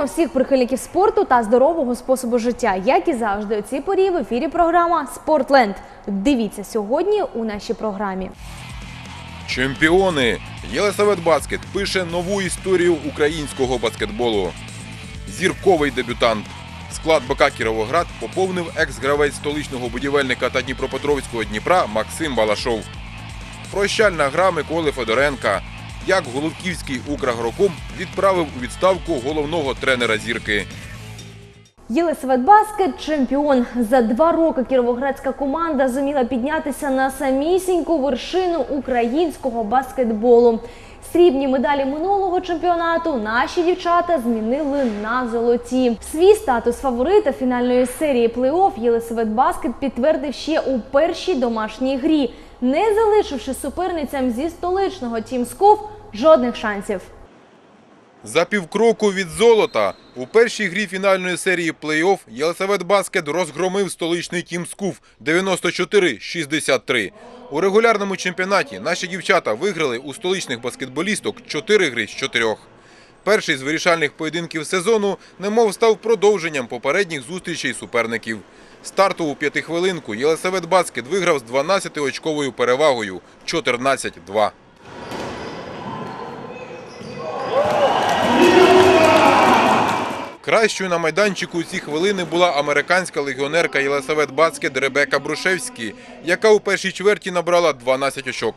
Вітаємо всіх прихильників спорту та здорового способу життя. Як і завжди, у цій порі в ефірі програма Спортленд. Дивіться сьогодні у нашій програмі. Чемпіони! Єлисавет Баскет пише нову історію українського баскетболу. Зірковий дебютант. Склад БК Кіровоград поповнив екс-гравець столичного будівельника та Дніпропетровського Дніпра Максим Балашов. Прощальна гра Миколи Федоренка. Як Головківський Украгроком відправив у відставку головного тренера зірки. Єлисаветбаскет чемпіон. За два роки кіровоградська команда зуміла піднятися на самісіньку вершину українського баскетболу. Срібні медалі минулого чемпіонату наші дівчата змінили на золоті. Свій статус фаворита фінальної серії плей-офф Єлисаветбаскет підтвердив ще у першій домашній грі, не залишивши суперницям зі столичного Тім Скуф жодних шансів. За півкроку від золота у першій грі фінальної серії плей-офф Єлисавет Баскет розгромив столичний Тім Скуф 94-63. У регулярному чемпіонаті наші дівчата виграли у столичних баскетболісток 4 гри з 4. Перший з вирішальних поєдинків сезону немов став продовженням попередніх зустрічей суперників. Стартову п'ятихвилинку Єлисавет Баскет виграв з 12-очковою перевагою 14-2. Кращою на майданчику у ці хвилини була американська легіонерка Єлисавет Баскет Ребека Брушевські, яка у першій чверті набрала 12 очок.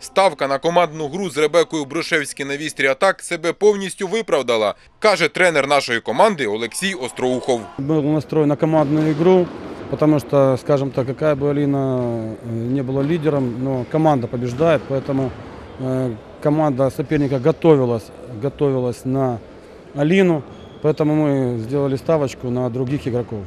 Ставка на командну гру з Ребекою Брушевські на вістрі атак себе повністю виправдала, каже тренер нашої команди Олексій Остроухов. Был настроен на командную игру, потому что, скажем так, какая бы Алина э, не была лидером, но команда побеждает, поэтому э, команда соперника готовилась, готовилась на Алину, поэтому мы сделали ставочку на других игроков.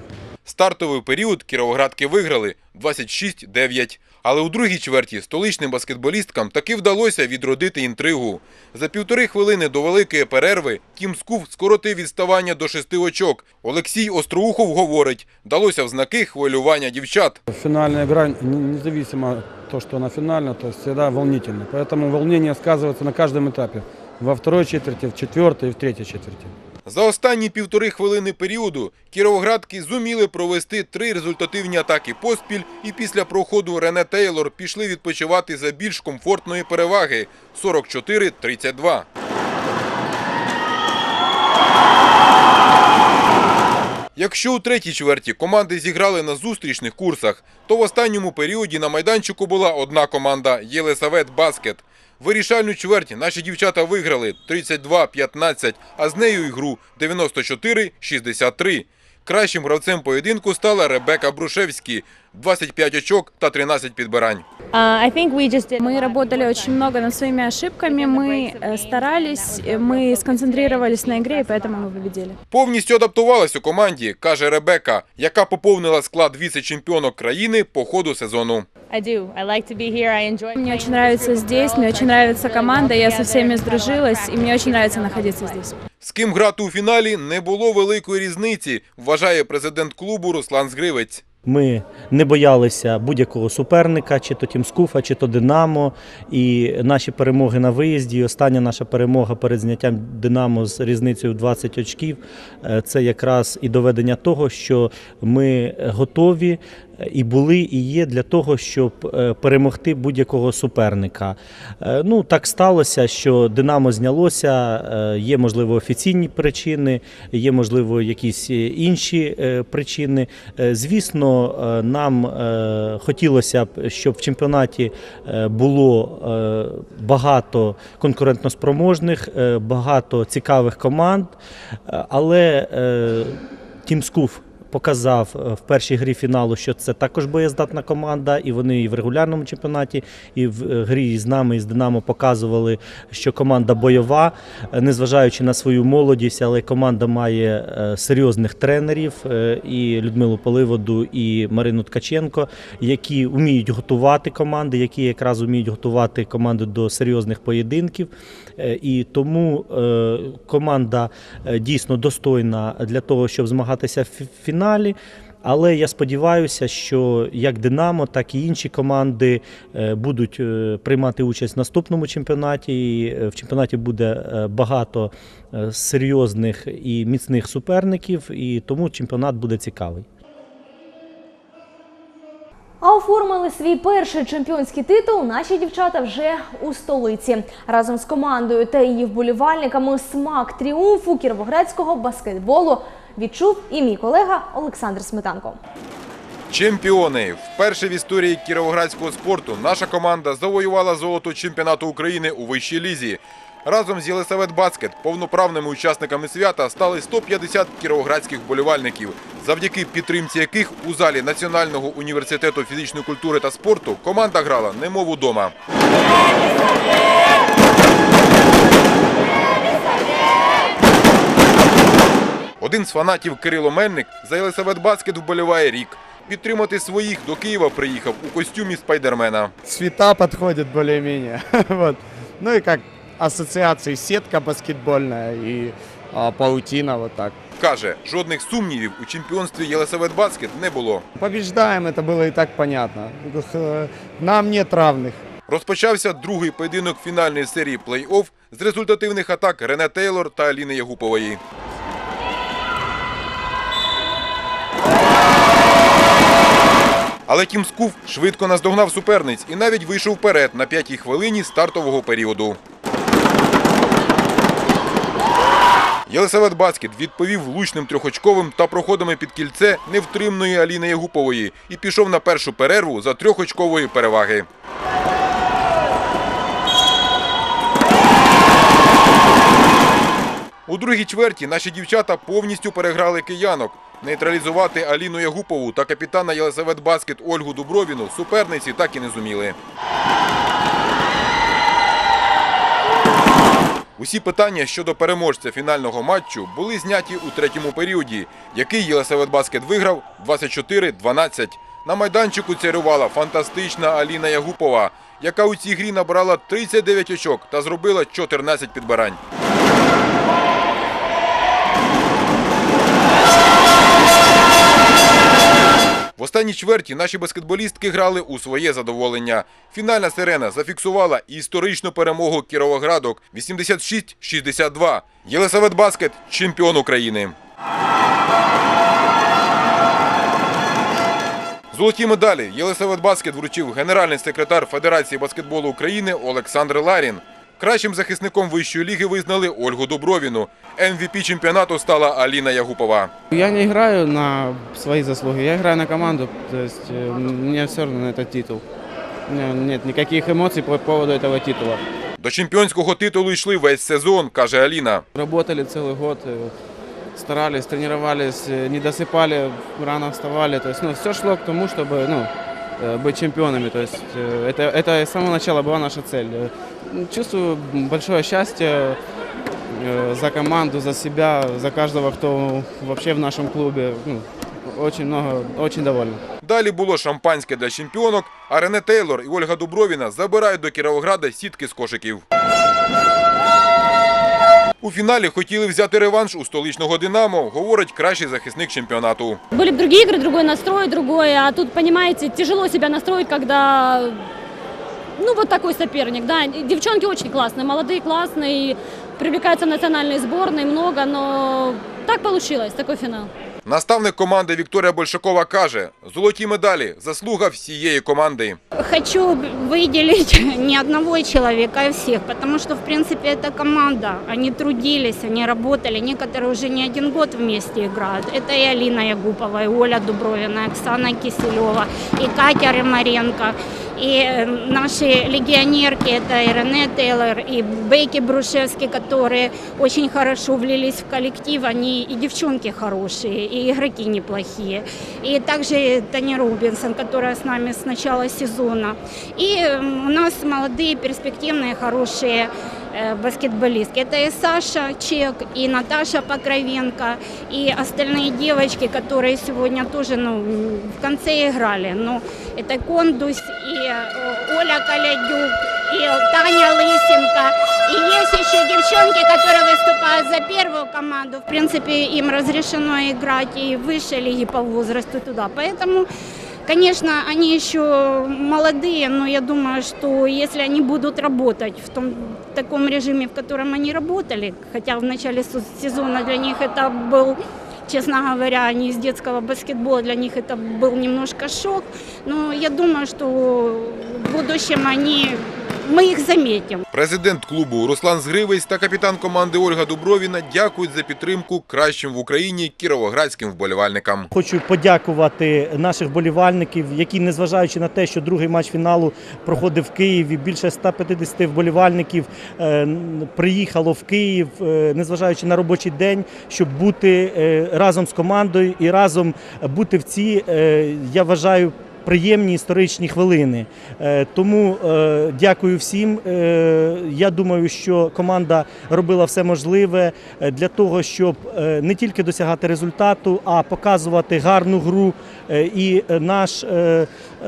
Стартовий період кіровоградки виграли 26-9. Але у другій чверті столичним баскетболісткам таки вдалося відродити інтригу. За півтори хвилини до великої перерви Тім Скуф скоротив відставання до шести очок. Олексій Остроухов говорить, далося в знаки хвилювання дівчат. Финальная игра, н- независимо от того, что она финальная, то есть всегда волнительна. Поэтому волнение сказывается на каждом этапе. Во второй четверти, в четвертой и в третьей четверти. За останні півтори хвилини періоду кіровоградки зуміли провести три результативні атаки поспіль і після проходу Рене Тейлор пішли відпочивати за більш комфортної переваги 44-32. Якщо у третій чверті команди зіграли на зустрічних курсах, то в останньому періоді на майданчику була одна команда Єлисавет Баскет. Вирішальну чверті. Наші дівчата виграли. 32-15, а з нею ігру 94-63. Кращим гравцем поєдинку стала Ребека Брушевські – 25 очок та 13 підбирань. Uh, I think we just did. Мы работали очень много над своими ошибками, мы э, старались, э, мы сконцентрировались на игре, и поэтому мы победили. Повністю адаптувалась у команді, каже Ребека, яка поповнила склад віце-чемпіонок країни по ходу сезону. I do. I like to be here. I enjoy. Мне playing очень with нравится this group of здесь, girls. мне очень Everyone нравится really команда, well я со together. всеми We love сдружилась, и мне очень practice нравится together. находиться It's здесь. З ким грати у фіналі не було великої різниці, вважає президент клубу Руслан Згривець. Ми не боялися будь-якого суперника, чи то Тімскуфа, чи то Динамо. І наші перемоги на виїзді. і Остання наша перемога перед зняттям Динамо з різницею в 20 очків. е, Це якраз і доведення того, що ми готові і були, і є для того, щоб е, перемогти будь-якого суперника. Е, Ну так сталося, що Динамо знялося. е, Є можливо офіційні причини, є можливо якісь інші причини. Звісно, нам хотілося б, щоб в чемпіонаті було багато конкурентноспроможних, багато цікавих команд, але е, Тім Скуф показав е, в першій грі фіналу, що це також боєздатна команда, і вони і в регулярному чемпіонаті, і в е, грі з нами, і з Динамо показували, що команда бойова, е, незважаючи на свою молодість, але команда має серйозних тренерів і Людмилу Поливоду, і Марину Ткаченко, які вміють готувати команди, які якраз вміють готувати команди до серйозних поєдинків. І тому команда дійсно достойна для того, щоб змагатися в фі- фіналі. Але я сподіваюся, що як Динамо, так і інші команди е, будуть е, приймати участь в наступному чемпіонаті. І, е, В чемпіонаті буде багато серйозних і міцних суперників, і тому чемпіонат буде цікавий. А оформили свій перший чемпіонський титул наші дівчата вже у столиці. Разом з командою та її вболівальниками смак тріумфу кіровоградського баскетболу відчув і мій колега Олександр Сметанко. Чемпіони! Вперше в історії кіровоградського спорту наша команда завоювала золото чемпіонату України у вищій лізі. Разом з Єлисавет Баскет повноправними учасниками свята стали 150 кіровоградських болівальників, завдяки підтримці яких у залі Національного університету фізичної культури та спорту команда грала немов удома. Один з фанатів Кирило Мельник за Єлисавет Баскет вболіває рік. Підтримати своїх до Києва приїхав у костюмі спайдермена. цвета подходят более-менее. вот. Ну и как ассоциации сетка баскетбольная и а, паутина вот так. Каже, жодних сумнівів у чемпіонстві Єлисавет Баскет не було. Побеждаем, это было и так понятно. Э, Нам нет равных. Розпочався другий поєдинок фінальної серії плей-офф з результативних атак Рене Тейлор та Аліни Ягупової. Але Тім Скуф швидко наздогнав суперниць і навіть вийшов вперед на п'ятій хвилині стартового періоду. Єлисавет Баскет відповів влучним трьохочковим та проходами під кільце невтримної Аліни Ягупової і пішов на першу перерву за трьохочкової переваги. У другій чверті наші дівчата повністю переграли киянок. Нейтралізувати Аліну Ягупову та капітана Єлисавет Баскет Ольгу Дубровіну суперниці так і не зуміли. Усі питання щодо переможця фінального матчу були зняті у третьому періоді, який Єлисавет Баскет виграв 24-12. На майданчику царювала фантастична Аліна Ягупова, яка у цій грі набрала 39 очок та зробила 14 підбирань. В останній чверті наші баскетболістки грали у своє задоволення. Фінальна сирена зафіксувала історичну перемогу Кіровоградок 86-62. Єлисавет Баскет – чемпіон України. Золоті медалі Єлисавет Баскет вручив генеральний секретар Федерації баскетболу України Олександр Ларін. Кращим захисником вищої ліги визнали Ольгу Дубровіну. МВП чемпіонату стала Аліна Ягупова. Я не играю на свои заслуги, я играю на команду, то есть э, мне все равно на этот титул. У меня нет никаких эмоций по поводу этого титула. До чемпіонського титулу йшли весь сезон, каже Аліна. Работали целый год, э, старались, тренировались, э, не досыпали, рано вставали, то есть ну, все шло к тому, чтобы ну, э, быть чемпионами, то есть э, это, это с самого начала была наша цель. Э, Чувствую большое счастье э, за команду, за себя, за каждого, кто вообще в нашем клубе. Ну, очень много, очень доволен. Далі було шампанське для чемпіонок, а Рене Тейлор і Ольга Дубровіна забирають до Кіровограда сітки з кошиків. У фіналі хотіли взяти реванш у столичного Динамо, говорить кращий захисник чемпіонату. Были бы другие игры, другой настрой, другой, а тут, понимаете, тяжело себя настроить, когда, ну, вот такой соперник, да. И Девчонки очень классные, молодые классные, и привлекаются в национальные сборные много, но так получилось, такой финал. Наставник команди Вікторія Большакова каже: золоті медалі заслуга всієї команди. Хочу выделить не одного человека, а всех, потому что, в принципе, это команда. Они трудились, они работали. Некоторые уже не один год вместе играют. Это и Алина Ягупова, и Оля Дубровина, и Оксана Киселева, и Катя Ремаренко, и э, наши легионерки, это и Рене Тейлор, и Бейки Брушевский, которые очень хорошо влились в коллектив. Они и девчонки хорошие, и игроки неплохие. И также Таня Рубинсон, которая с нами с начала сезона. И м, у нас молодые, перспективные, хорошие э, баскетболистки. Это и Саша Чек, и Наташа Покровенко, и остальные девочки, которые сегодня тоже ну, м, в конце играли. Ну, это Кондус, и э, Оля Калядюк, и Таня Лысенко. И есть еще девчонки, которые выступают за первую команду, в принципе, им разрешено играть и в высшей лиги по возрасту туда. Поэтому, конечно, они еще молодые, но я думаю, что если они будут работать в том в таком режиме, в котором они работали, хотя в начале су- сезона для них это был честно говоря, они из детского баскетбола, для них это был немножко шок. Но я думаю, что в будущем они, мы их заметим. Президент клубу Руслан Згривець та капітан команди Ольга Дубровіна дякують за підтримку кращим в Україні кіровоградським вболівальникам. Хочу подякувати наших болівальників, які, незважаючи на те, що другий матч фіналу проходив в Києві, більше 150 вболівальників е, приїхало в Київ, е, незважаючи на робочий день, щоб бути е, разом з командою і разом бути в ці, е, я вважаю. Приємні історичні хвилини. Е, Тому е, дякую всім. Е, Я думаю, що команда робила все можливе для того, щоб не тільки досягати результату, а показувати гарну гру. І наш,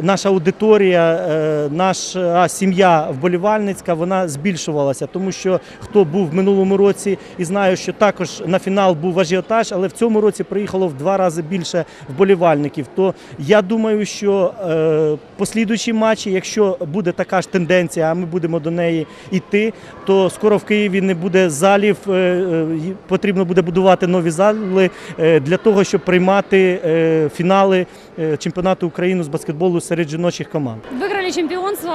наша аудиторія, наша сім'я вболівальницька, вона збільшувалася, тому що хто був в минулому році і знаю, що також на фінал був ажіотаж, але в цьому році приїхало в два рази більше вболівальників. То я думаю, що е, послідуючі матчі, якщо буде така ж тенденція, а ми будемо до неї йти, то скоро в Києві не буде залів. е, е, Потрібно буде будувати нові зали е, для того, щоб приймати е, фінали е, чемпіонату України з баскетболу серед жіночих команд. Выиграли чемпионство,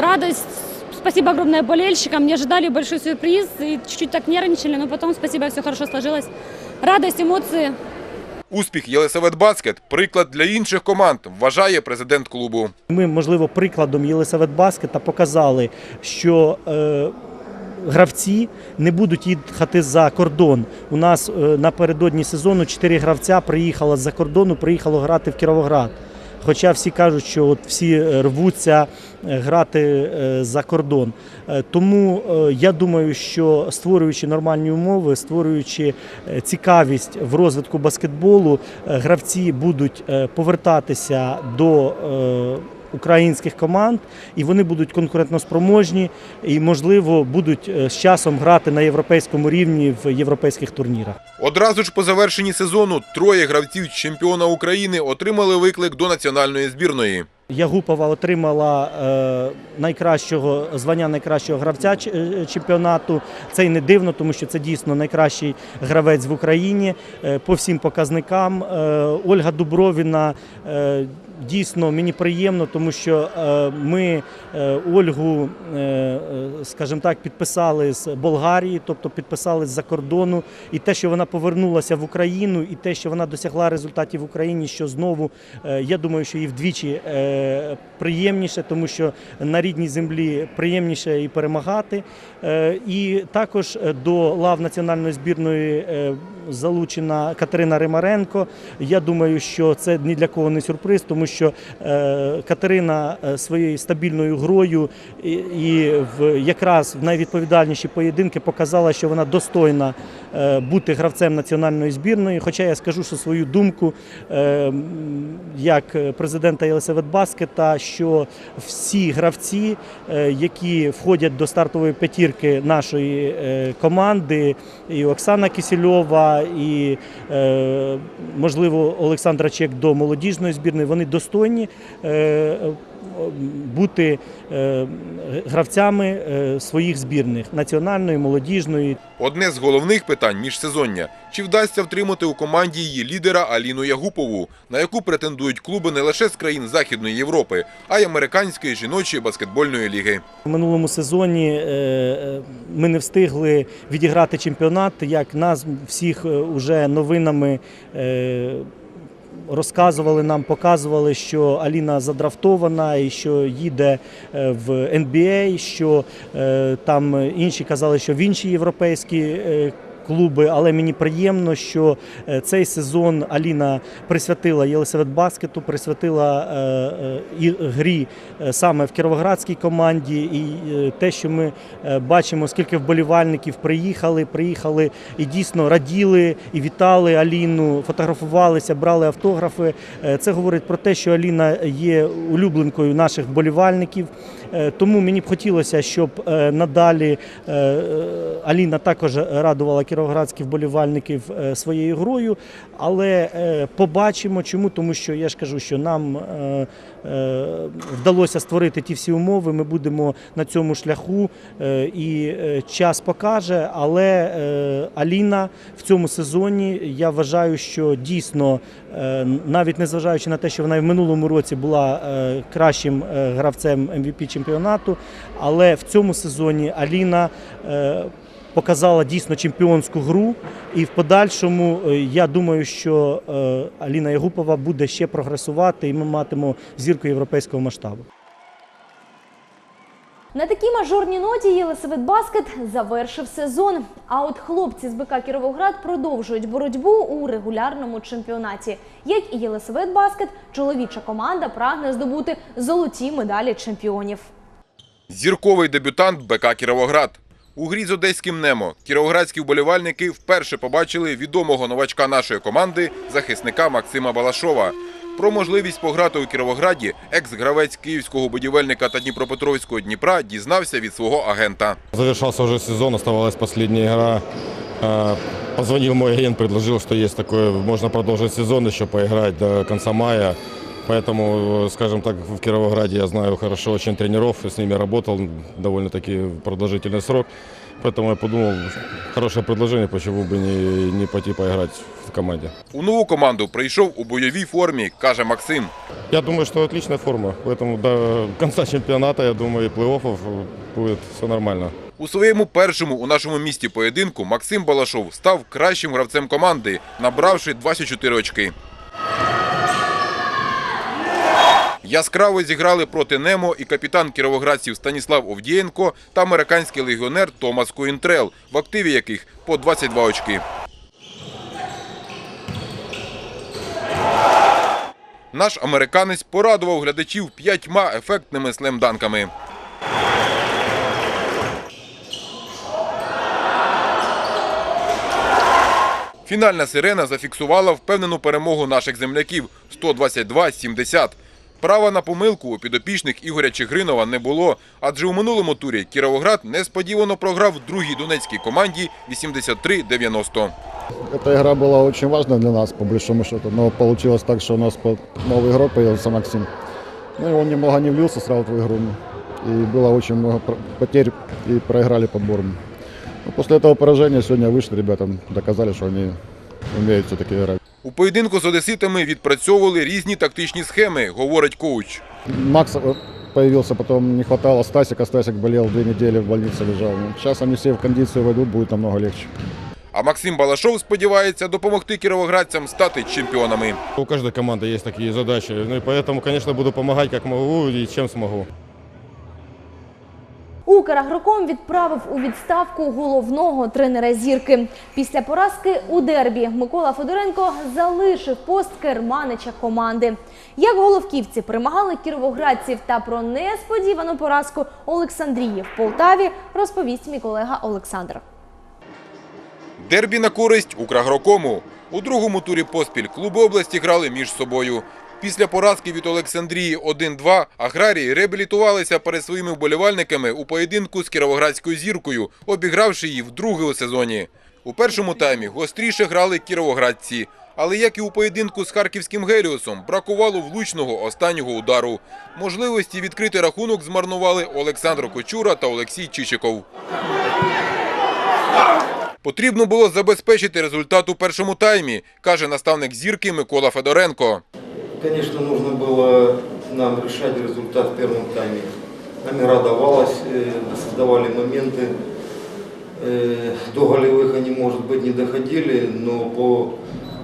радость. Спасибо огромное болельщикам. Не ожидали большой сюрприз и чуть-чуть так нервничали, но потом спасибо, все хорошо сложилось. Радость, эмоции. Успіх Єлисавет Баскет – приклад для інших команд, вважає президент клубу. Ми, можливо, прикладом Єлисавет Баскета показали, що е, гравці не будуть їхати за кордон. У нас е, напередодні сезону чотири гравця приїхало з-за кордону, приїхало грати в Кіровоград. Хоча всі кажуть, що от всі е, рвуться е, грати е, за кордон. Тому я думаю, що створюючи нормальні умови, створюючи цікавість в розвитку баскетболу, гравці будуть повертатися до українських команд, і вони будуть конкурентноспроможні і, можливо, будуть е, з часом грати на європейському рівні в європейських турнірах. Одразу ж по завершенні сезону троє гравців чемпіона України отримали виклик до національної збірної. Ягупова отримала е, найкращого звання найкращого гравця е, чемпіонату. Це й не дивно, тому що це дійсно найкращий гравець в Україні по всім показникам. Ольга Дубровіна дійсно мені приємно, тому що е, ми е, Ольгу, е, скажімо так, підписали з Болгарії, тобто підписали з-за кордону. І те, що вона повернулася в Україну, і те, що вона досягла результатів в Україні, що знову я думаю, що їй вдвічі приємніше, тому що на рідній землі приємніше і перемагати. І також до лав національної збірної залучена Катерина Римаренко. Я думаю, що це ні для кого не сюрприз, тому що е, Катерина е, своєю стабільною грою і, в якраз в найвідповідальніші поєдинки показала, що вона достойна е, бути гравцем національної збірної. Хоча я скажу, що свою думку як президента Єлисавет Баскета, що всі гравці, які входять до стартової п'ятірки нашої команди, і Оксана Кисельова, і можливо Олександра Чек до молодіжної збірної, вони достойні. е, Бути е, гравцями е, своїх збірних національної, молодіжної Одне з головних питань міжсезоння – чи вдасться втримати у команді її лідера Аліну Ягупову, на яку претендують клуби не лише з країн Західної Європи, а й американської жіночої баскетбольної ліги. В минулому сезоні е, е, ми не встигли відіграти чемпіонат, як нас всіх вже новинами е, розказували нам, показували, що Аліна задрафтована і що їде е, в NBA, що е, там інші казали, що в інші європейські е, клуби, але мені приємно, що е, цей сезон Аліна присвятила Єлисавет Баскету, присвятила е, е, і грі саме в кіровоградській команді. І те, що ми бачимо, скільки вболівальників приїхали, приїхали і дійсно раділи і вітали Аліну, фотографувалися, брали автографи. Це говорить про те, що Аліна є улюбленкою наших вболівальників. Е, Тому мені б хотілося, щоб е, надалі е, Аліна також радувала кіровоградських вболівальників своєю грою. Але побачимо, чому, тому що я ж кажу, що нам вдалося створити ті всі умови. Ми будемо на цьому шляху, е, і е, час покаже. Але е, Аліна в цьому сезоні я вважаю, що дійсно, е, навіть незважаючи на те, що вона і в минулому році була е, кращим е, гравцем MVP чемпіонату, але в цьому сезоні Аліна. Показала дійсно чемпіонську гру, і в подальшому е, я думаю, що е, Аліна Ягупова буде ще прогресувати, і ми матимемо зірку європейського масштабу. На такій мажорній ноті Єлисаветбаскет завершив сезон. А от хлопці з БК Кіровоград продовжують боротьбу у регулярному чемпіонаті. Як і Єлисаветбаскет, чоловіча команда прагне здобути золоті медалі чемпіонів. Зірковий дебютант БК Кіровоград. У грі з одеським Немо кіровоградські вболівальники вперше побачили відомого новачка нашої команди, захисника Максима Балашова. Про можливість пограти у Кіровограді екс-гравець київського будівельника та Дніпропетровського Дніпра дізнався від свого агента. Завершался уже сезон, оставалась последняя игра. А, Позвонил мой агент, предложил, что есть такое, можно продолжить сезон, еще поиграть до конца мая. Поэтому, скажем так, в Кировограде я знаю хорошо очень тренеров, с ними работал довольно-таки продолжительный срок. Поэтому я подумал, хорошее предложение, почему бы не, не пойти поиграть в команде. У нову команду прийшов у бойовій формі, каже Максим. Я думаю, что отличная форма, поэтому до конца чемпионата, я думаю, и плей-оффов будет все нормально. У своєму першому у нашому місті поєдинку Максим Балашов став кращим гравцем команди, набравши 24 очки. Яскраво зіграли проти Немо і капітан кіровоградців Станіслав Овдієнко та американський легіонер Томас Коінтрел, в активі яких по 22 очки. Наш американець порадував глядачів п'ятьма ефектними слемданками. Фінальна сирена зафіксувала впевнену перемогу наших земляків 122-70. Права на помилку у підопічних Ігоря Чигринова не було, адже у минулому турі Кіровоград несподівано програв другій донецькій команді 83-90. Эта игра была очень важна для нас, по большому счету, но получилось так, что у нас по- новый игрок появился Максим. Ну и он немного не влился сразу в игру. И было очень много про- потерь и проиграли подбором. Но после этого поражения сегодня вышли ребята, доказали, что они умеют все-таки играть. У поєдинку з одеситами відпрацьовували різні тактичні схеми, говорить коуч. Макс э, появился, потом не хватало Стасика. Стасик болел две недели, в больнице лежал. Ну, Сейчас они все в кондицию войдут, будет намного легче. А Максим Балашов сподівається допомогти кіровоградцям стати чемпіонами. У каждой команды есть такие задачи, ну и поэтому, конечно, буду помогать как могу и чем смогу. Украгроком відправив у відставку головного тренера зірки. Після поразки у дербі Микола Федоренко залишив пост керманича команди. Як головківці перемагали кіровоградців та про несподівану поразку Олександрії в Полтаві, розповість мій колега Олександр. Дербі на користь Украгрокому. У другому турі поспіль клуби області грали між собою. Після поразки від Олександрії 1-2 аграрії реабілітувалися перед своїми вболівальниками у поєдинку з кіровоградською зіркою, обігравши її вдруге у сезоні. У першому таймі гостріше грали кіровоградці. Але як і у поєдинку з харківським Геліусом, бракувало влучного останнього удару. Можливості відкрити рахунок змарнували Олександр Кочура та Олексій Чичиков. Потрібно було забезпечити результат у першому таймі, каже наставник зірки Микола Федоренко. Конечно, нужно было нам решать результат в первом тайме. Нам давалось, э, создавали моменты. Э, До голевых они, может быть, не доходили, но по,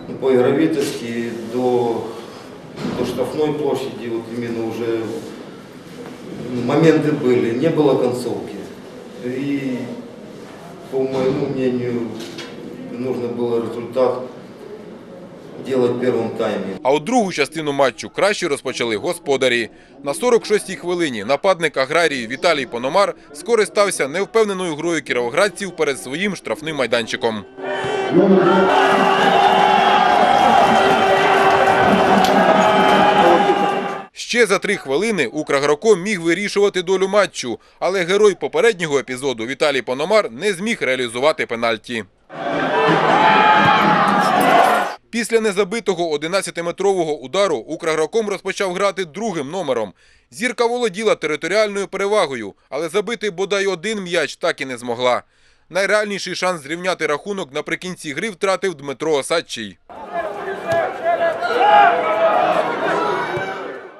ну, по игровитости до, до штрафной площади вот именно уже моменты были, не было концовки. И, по моему мнению, нужно было результат делать в первом тайме. А у другу частину матчу краще розпочали господарі. На 46-й хвилині нападник аграрії Віталій Пономар скористався невпевненою грою кіровоградців перед своїм штрафним майданчиком. Ще за три хвилини Украгроком міг вирішувати долю матчу, але герой попереднього епізоду Віталій Пономар не зміг реалізувати пенальті. Після незабитого 11-метрового удару Украгроком розпочав грати другим номером. Зірка володіла територіальною перевагою, але забити бодай один м'яч так і не змогла. Найреальніший шанс зрівняти рахунок наприкінці гри втратив Дмитро Осадчий.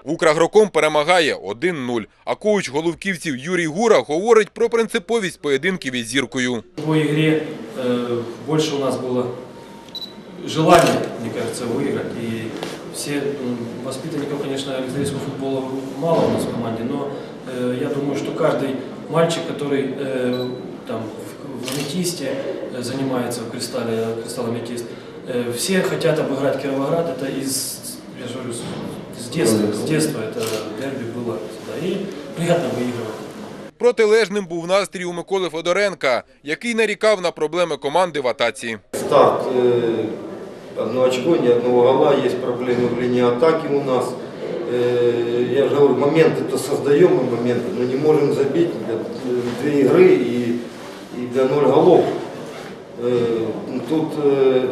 Украгроком перемагає 1-0, а коуч головківців Юрій Гура говорить про принциповість поєдинків із зіркою. В игре э, больше у нас было желания, мне кажется, выиграть. И все м, воспитанников, конечно, Александрийского футбола мало у нас в команде, но э, я думаю, что каждый мальчик, который э, там в, в аметисте э, занимается, в кристалле, кристалл аметист, э, все хотят обыграть Кировоград. Это из, я же говорю, с с детства, с детства это дерби было. всегда. И приятно выигрывать. Протилежним був настрій у Миколи Федоренка, який нарікав на проблеми команди в атаці. Старт э, одно очко, ни одного гола, есть проблемы в линии атаки у нас. Э, я же говорю, моменты-то создаем мы моменты, но не можем забить для, э, две игры и, и для ноль голов. Э, тут э,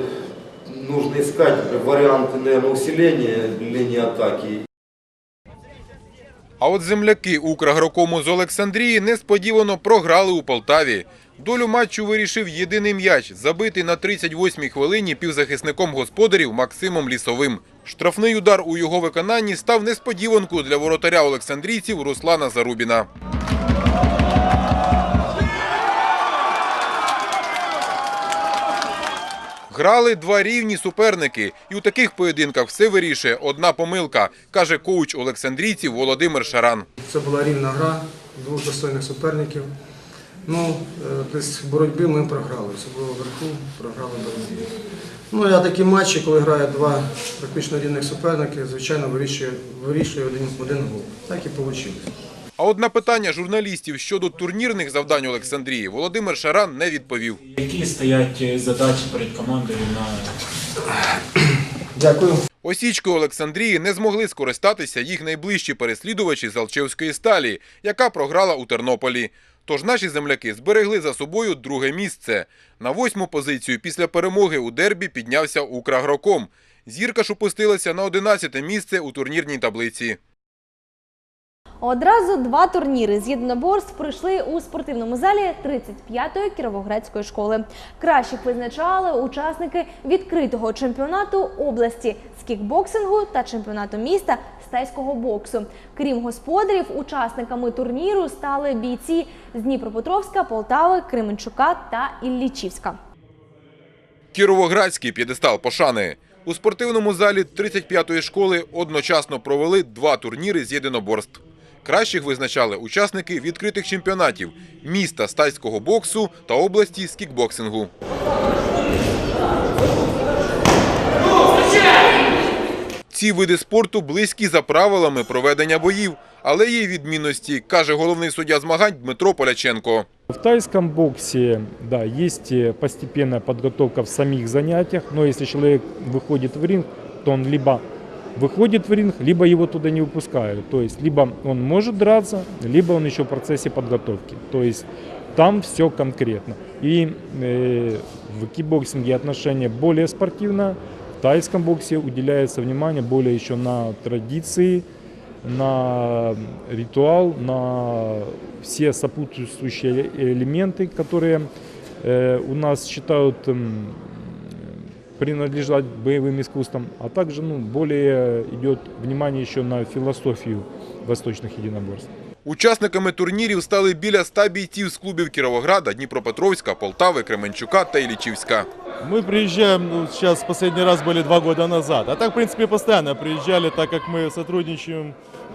нужно искать варианты, наверное, усиления линии атаки. А от земляки Украгрокому з Олександрії несподівано програли у Полтаві. Долю матчу вирішив єдиний м'яч, забитий на 38-й хвилині півзахисником господарів Максимом Лісовим. Штрафний удар у його виконанні став несподіванкою для воротаря олександрійців Руслана Зарубіна. Грали два рівні суперники, і у таких поєдинках все вирішує одна помилка, каже коуч олександрійців Володимир Шаран. Це була рівна гра двох достойних суперників. Ну, десь в боротьбі ми програли. Це було вверху, програли боротьбі. Ну, я такі матчі, коли грає два практично рівних суперники, звичайно, вирішує, вирішує один, один гол. Так і вийшло. А от на питання журналістів щодо турнірних завдань Олександрії Володимир Шаран не відповів. Які стоять е, задачі перед командою на Дякую. Осічкою Олександрії не змогли скористатися їх найближчі переслідувачі з Алчевської сталі, яка програла у Тернополі. Тож наші земляки зберегли за собою друге місце. На восьму позицію після перемоги у дербі піднявся Украгроком. Зірка ж опустилася на 11 місце у турнірній таблиці. Одразу два турніри з єдиноборств пройшли у спортивному залі 35-ї Кіровоградської школи. Кращих визначали учасники відкритого чемпіонату області з кікбоксингу та чемпіонату міста тайського боксу. Крім господарів, учасниками турніру стали бійці з Дніпропетровська, Полтави, Кременчука та Іллічівська. Кіровоградський п'єдестал пошани. У спортивному залі 35-ї школи одночасно провели два турніри з єдиноборств. Кращих визначали учасники відкритих чемпіонатів міста з тайського боксу та області з кікбоксингу. Ці види спорту близькі за правилами проведення боїв, але є й відмінності, каже головний суддя змагань Дмитро Поляченко. В тайском боксе, да, есть э, постепенная подготовка в самих занятиях, но если человек выходит в ринг, то он либо выходит в ринг, либо его туда не выпускают. То есть либо он может драться, либо он еще в процессе подготовки. То есть там все конкретно. И э, в кикбоксинге отношение более спортивно, в тайском боксе уделяется внимание более еще на традиции, на ритуал, на все сопутствующие элементы, которые э, у нас считают м, принадлежать боевым искусствам, а также ну, более идет внимание еще на философию восточных единоборств. Учасниками турнірів стали біля 100 бійців з клубів Кіровограда, Дніпропетровська, Полтави, Кременчука та Іллічівська. Мы приезжаем, ну, сейчас последний раз были два года назад. А так, в принципе, постоянно приезжали, так как мы сотрудничаем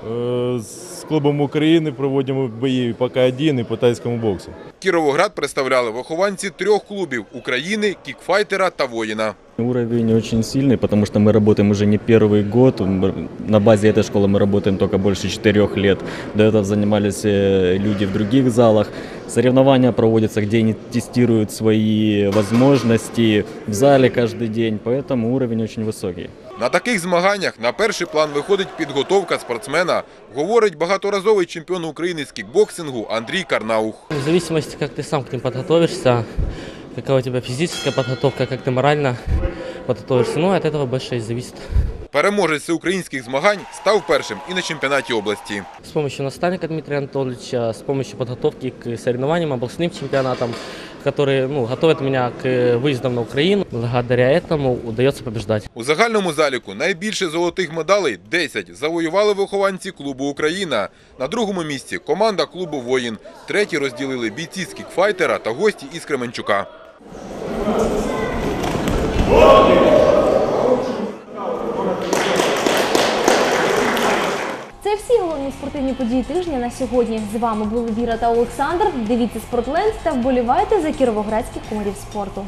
э, с клубом Украины, проводим бои по К1 и по тайскому боксу. Кіровоград представляли вихованці трьох клубів – України, кікфайтера та воїна. Уровень очень сильный, потому что мы работаем уже не первый год. Мы- На базе этой школы мы работаем только больше четырех лет. До этого занимались э, люди в других залах. Соревнования проводятся, где они тестируют свои возможности в зале каждый день, поэтому уровень очень высокий. На таких змаганнях на перший план виходить підготовка спортсмена, говорить багаторазовий чемпіон України з кікбоксингу Андрій Карнаух. В зависимости, как ты сам к ним подготовишься, какая у тебя физическая подготовка, как ты морально подготовишься, ну, от этого больше и зависит. Переможець всеукраїнських змагань став першим і на чемпіонаті області. С помощью наставника Дмитрия Анатольевича, с помощью подготовки к соревнованиям, областным чемпионатам, которые ну, готовят меня к выездам на Украину. Благодаря этому удается побеждать. У загальному заліку найбільше золотих медалей 10 завоювали вихованці клубу Україна. На другому місці команда клубу Воїн. Треті розділили бійці з кікфайтера та гості із Кременчука. Всі головні спортивні події тижня на сьогодні. З вами були Віра та Олександр. Дивіться Спортленд та вболівайте за кіровоградських комарів спорту.